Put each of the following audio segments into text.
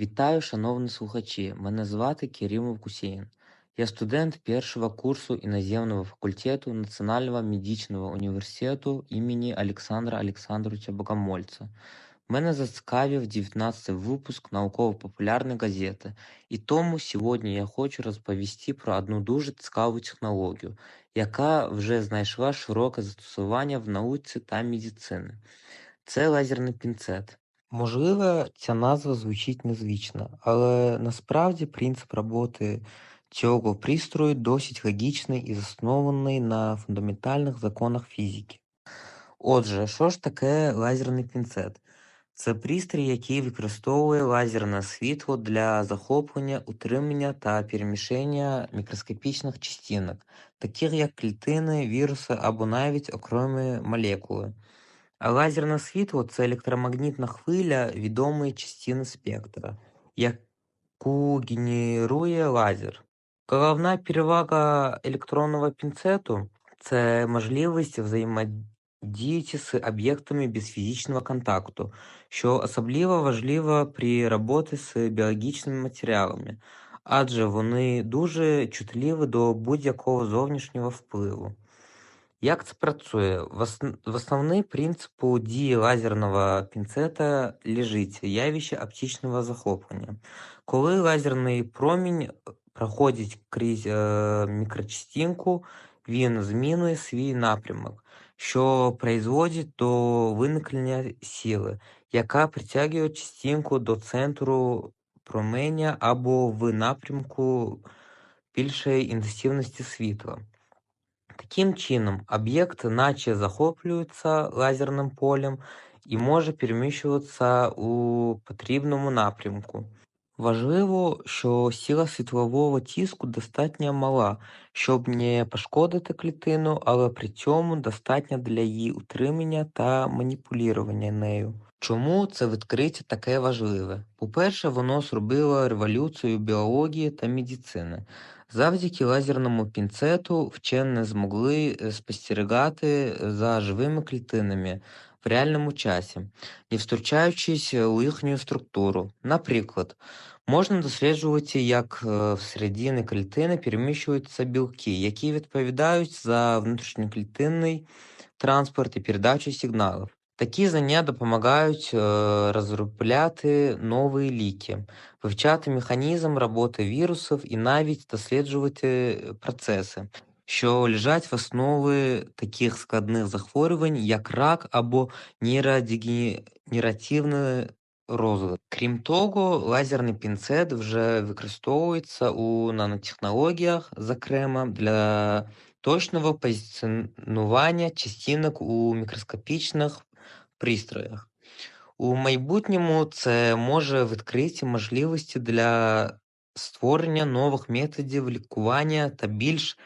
Вітаю, шановні слухачі! Мене звати Кирилл Кусєєн. Я студент першого курсу іноземного факультету Національного медичного університету імені Олександра Олександровича Богомольця. Мене зацікавив 19 випуск науково-популярної газети, і тому сьогодні я хочу розповісти про одну дуже цікаву технологію, яка вже знайшла широке застосування в науці та медицині. Це лазерний пінцет. Можливо, ця назва звучить незвично, але насправді принцип роботи цього пристрою досить логічний і заснований на фундаментальних законах фізики. Отже, що ж таке лазерний пінцет? Це пристрій, який використовує лазерне світло для захоплення, утримання та переміщення мікроскопічних частинок, таких як клітини, віруси або навіть окремі молекули. Лазерне світло це електромагнітна хвиля відомої частини спектра, яку генерує лазер. Головна перевага електронного пінцету це можливість взаємодіяти з об'єктами без фізичного контакту, що особливо важливо при роботі з біологічними матеріалами, адже вони дуже чутливі до будь-якого зовнішнього впливу. Як це працює? В, основний принцип дії лазерного пінцета лежить явище оптичного захоплення. Коли лазерний промінь проходить крізь е, мікрочастинку, він змінює свій напрямок, що призводить до виникнення сили, яка притягує частинку до центру променя або в напрямку більшої інтенсивності світла. Таким чином, об'єкт наче захоплюється лазерним полем і може переміщуватися у потрібному напрямку. Важливо, що сила світлового тиску достатньо мала, щоб не пошкодити клітину, але при цьому достатня для її утримання та маніпулювання нею. Чому це відкриття таке важливе? По-перше, воно зробило революцію біології та медицини. Завдяки лазерному пінцету вчені змогли спостерігати за живими клітинами реальному часі, не втручаючись у їхню структуру. Наприклад, можна досліджувати, як всередині клітини переміщуються білки, які відповідають за внутрішньоклітинний транспорт і передачу сигналів. Такі знання допомагають розробляти нові ліки, вивчати механізм роботи вірусів і навіть досліджувати процеси, що лежать в основі таких складних захворювань, як рак або нейродегенеративний розвиток. Крім того, лазерний пінцет вже використовується у нанотехнологіях, зокрема для точного позиціонування частинок у мікроскопічних пристроях. У майбутньому це може відкрити можливості для створення нових методів лікування та більш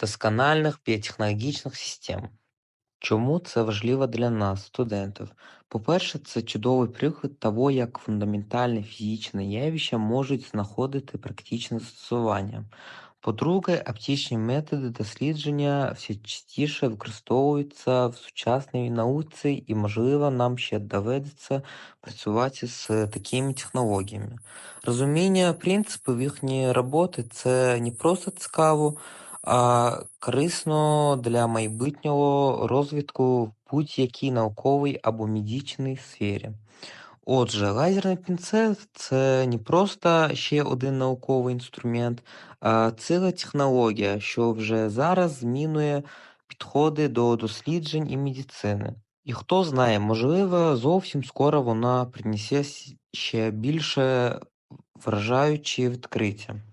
доскональних біотехнологічних систем. Чому це важливо для нас, студентів? По-перше, це чудовий приклад того, як фундаментальні фізичні явища можуть знаходити практичне застосування. По-друге, оптичні методи дослідження все частіше використовуються в сучасній науці і, можливо, нам ще доведеться працювати з такими технологіями. Розуміння принципів їхньої роботи – це не просто цікаво, а корисно для майбутнього розвитку в будь-якій науковій або медичній сфері. Отже, лазерний пінцет – це не просто ще один науковий інструмент, а ціла технологія, що вже зараз змінює підходи до досліджень і медицини. І хто знає, можливо, зовсім скоро вона принесе ще більше вражаючі відкриття.